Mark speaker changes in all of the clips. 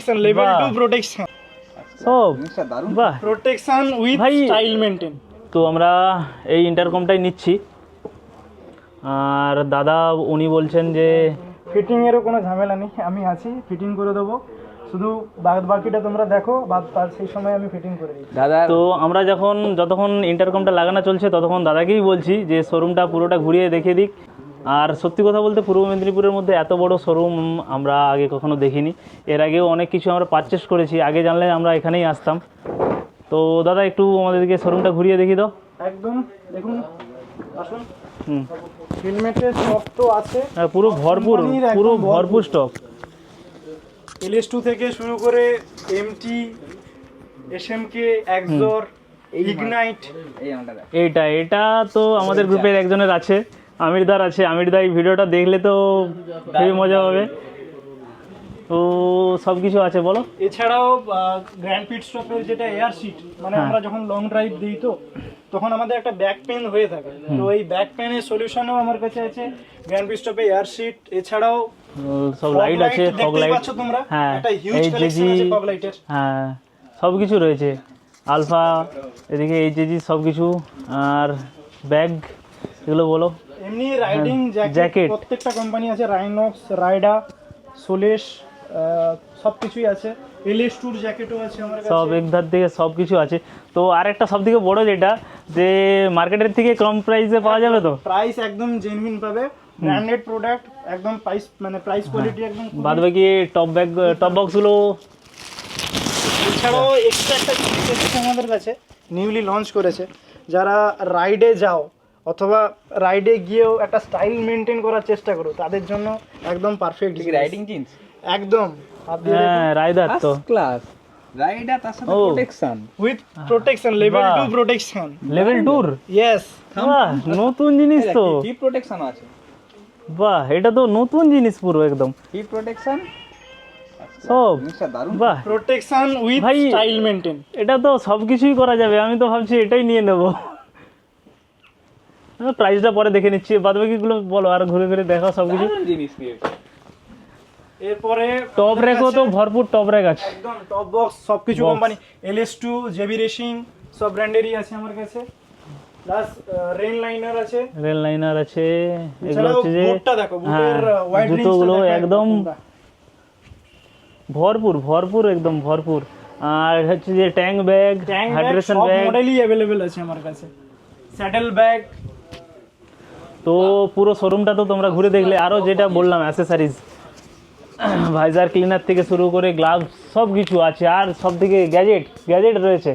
Speaker 1: Protection level
Speaker 2: বাহ।
Speaker 1: Two protection
Speaker 2: সব
Speaker 3: জিনিসটা দারুণ।
Speaker 2: বাহ।
Speaker 1: প্রোটেকশন উইথ স্টাইল মেনটেন
Speaker 2: তো আমরা এই ইন্টারকমটাই নিচ্ছি। আর দাদা উনি বলছেন যে
Speaker 1: ফিটিং এরও কোনো ঝামেলা নেই আমি আছি ফিটিং করে দেবো। শুধু বাদ বাকিটা তোমরা দেখো বাদ তার সেই সময় আমি ফিটিং করে দিই
Speaker 3: দাদা
Speaker 2: তো আমরা যখন যতক্ষণ ইন্টারকমটা লাগানো চলছে ততক্ষণ দাদাকেই বলছি যে শোরুমটা পুরোটা ঘুরিয়ে দেখিয়ে দিক। আর সত্যি কথা বলতে পূর্ব মেদিনীপুরের মধ্যে এত বড় শোরুম আমরা আগে কখনো দেখিনি। এর আগেও অনেক কিছু আমরা পারচেস করেছি। আগে জানলে আমরা এখানেই আসতাম। তো দাদা একটু আমাদেরকে শোরুমটা ঘুরিয়ে দেখি দাও।
Speaker 1: একদম দেখুন আসুন।
Speaker 2: হুম।
Speaker 1: হেলমেটের স্টক তো আছে।
Speaker 2: হ্যাঁ, পুরো ভরপুর পুরো
Speaker 1: ভরপুর।
Speaker 2: স্টক
Speaker 1: এলএস টু থেকে শুরু করে এমটি এসএমকে এক্সর ইগনাইট
Speaker 2: এইটা এটা তো আমাদের গ্রুপের একজনের আছে। আমিরদার আছে আমিরদা এই ভিডিওটা দেখলে তো খুবই মজা হবে। তো সব কিছু আছে বলো।
Speaker 1: এছাড়াও গ্র্যান্ড পিট স্টপের যেটা এয়ার সিট মানে
Speaker 2: হ্যাঁ।
Speaker 1: আমরা যখন লং ড্রাইভ দিই তো তখন আমাদের একটা ব্যাক পেন হয়ে থাকে। তো এই ব্যাক পেনের সলিউশনও আমার কাছে আছে। গ্র্যান্ড পিট স্টপে এয়ার সিট এছাড়াও
Speaker 2: সব লাইট আছে ফগ লাইট
Speaker 1: তোমরা।
Speaker 2: হ্যাঁ
Speaker 1: একটা হিউজ কালেকশন আছে ফগ লাইটের
Speaker 2: হ্যাঁ সব কিছু রয়েছে। আলফা এদিকে এই জেজি সব কিছু আর ব্যাগ এগুলো বলো।
Speaker 1: এমনি রাইডিং জ্যাকেট প্রত্যেকটা কোম্পানি আছে রাইনক্স রাইডা সোলেশ সব কিছুই আছে। এলএস টুর জ্যাকেটও আছে আমার
Speaker 2: সব একধার থেকে সব কিছু আছে। তো আর একটা সব থেকে বড় যেটা যে মার্কেটের থেকে কম প্রাইসে পাওয়া যাবে তো?
Speaker 1: প্রাইস একদম জেনুইন পাবে। ব্র্যান্ডেড প্রোডাক্ট একদম প্রাইস মানে প্রাইস কোয়ালিটি একদম
Speaker 2: বাদ বাকি টপ ব্যাগ টপ বক্সগুলো
Speaker 1: এছাড়াও এক্সট্রা একটা জিনিস আমাদের কাছে নিউলি লঞ্চ করেছে। যারা রাইডে যাও অথবা রাইডে গিয়েও একটা স্টাইল মেনটেন করার চেষ্টা করো তাদের জন্য একদম পারফেক্ট
Speaker 3: রাইডিং জিন্স
Speaker 1: একদম।
Speaker 2: হ্যাঁ রায়দার তো।
Speaker 3: ক্লাস রাইডার তার সাথে প্রোটেকশন
Speaker 1: উইথ প্রোটেকশন লেভেল
Speaker 2: বাহ।
Speaker 1: টু প্রোটেকশন
Speaker 2: লেভেল টুর
Speaker 1: ইয়েস
Speaker 2: বাহ নতুন জিনিস তো।
Speaker 3: কি প্রোটেকশন আছে।
Speaker 2: বাহ এটা তো নতুন জিনিস পুরো একদম।
Speaker 3: কি প্রোটেকশন
Speaker 2: সব। বাহ।
Speaker 1: প্রোটেকশন উইথ
Speaker 2: ভাই-
Speaker 1: স্টাইল মেনটেন
Speaker 2: এটা তো সব কিছুই করা যাবে আমি তো ভাবছি এটাই নিয়ে নেব। প্রাইসটা পরে দেখে নিচ্ছি। বাদ বাকিগুলো বলো আর ঘুরে ঘুরে দেখো সব কিছু।
Speaker 3: দারুণ জিনিস নিয়েছে
Speaker 1: এরপরে
Speaker 2: টপ র্যাকও তো ভরপুর টপ র্যাক আছে।
Speaker 1: একদম টপ বক্স সবকিছু
Speaker 2: Box।
Speaker 1: Company LS two JB racing সব ব্র্যান্ডেরই আছে আমার কাছে। প্লাস রেন লাইনার আছে।
Speaker 2: রেল লাইনার আছে এগুলো হচ্ছে যে
Speaker 1: বুটটা দেখো
Speaker 2: হ্যাঁ
Speaker 1: বুটের ওয়াইড
Speaker 2: জুতোগুলো একদম ভরপুর ভরপুর একদম ভরপুর। আর হচ্ছে যে ট্যাঙ্ক ব্যাগ হাইড্রেশন
Speaker 1: সব
Speaker 2: ব্যাগ
Speaker 1: মডেলই অ্যাভেলেবেল আছে আমার কাছে। স্যাডেল ব্যাগ
Speaker 2: তো পুরো শোরুমটা তো তোমরা ঘুরে দেখলে। আরও যেটা বললাম অ্যাসেসারিজ ভাইজার ক্লিনার থেকে শুরু করে গ্লাভস সব কিছু আছে। আর সব থেকে গ্যাজেট গ্যাজেট রয়েছে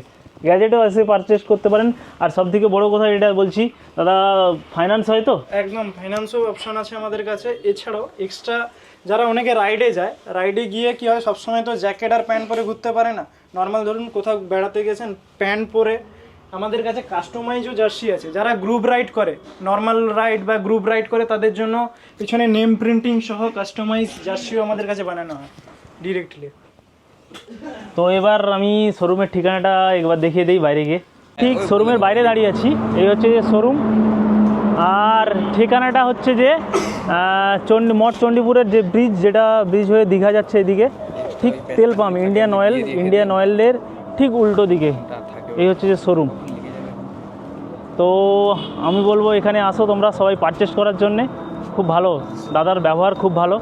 Speaker 2: গ্যাজেটও এসে পারচেস করতে পারেন। আর সব থেকে বড়ো কথা এটা বলছি দাদা ফাইন্যান্স হয় তো?
Speaker 1: একদম ফাইন্যান্সও অপশন আছে আমাদের কাছে। এছাড়াও এক্সট্রা যারা অনেকে রাইডে যায় রাইডে গিয়ে কী হয় সবসময় তো জ্যাকেট আর প্যান্ট পরে ঘুরতে পারে না। নর্মাল ধরুন কোথাও বেড়াতে গেছেন প্যান্ট পরে আমাদের কাছে কাস্টমাইজও জার্সি আছে। যারা গ্রুপ রাইড করে নর্মাল রাইড বা গ্রুপ রাইড করে, তাদের জন্য পিছনে নেম প্রিন্টিং সহ কাস্টমাইজ জার্সিও আমাদের কাছে বানানো হয় ডিরেক্টলি
Speaker 2: তো এবার আমি শোরুমের ঠিকানাটা একবার দেখিয়ে দিই বাইরে গিয়ে। ঠিক শোরুমের বাইরে দাঁড়িয়ে আছি, এই হচ্ছে যে শোরুম। আর ঠিকানাটা হচ্ছে যে চণ্ডী মঠ চণ্ডীপুরের যে ব্রিজ যেটা ব্রিজ হয়ে দীঘা যাচ্ছে এদিকে, ঠিক তেল পাম্প ইন্ডিয়ান অয়েল ইন্ডিয়ান অয়েলের ঠিক উল্টো দিকে। এই হচ্ছে যে শোরুম। তো আমি বলব এখানে আসো তোমরা সবাই পারচেস করার জন্যে। খুব ভালো। দাদার ব্যবহার খুব ভালো।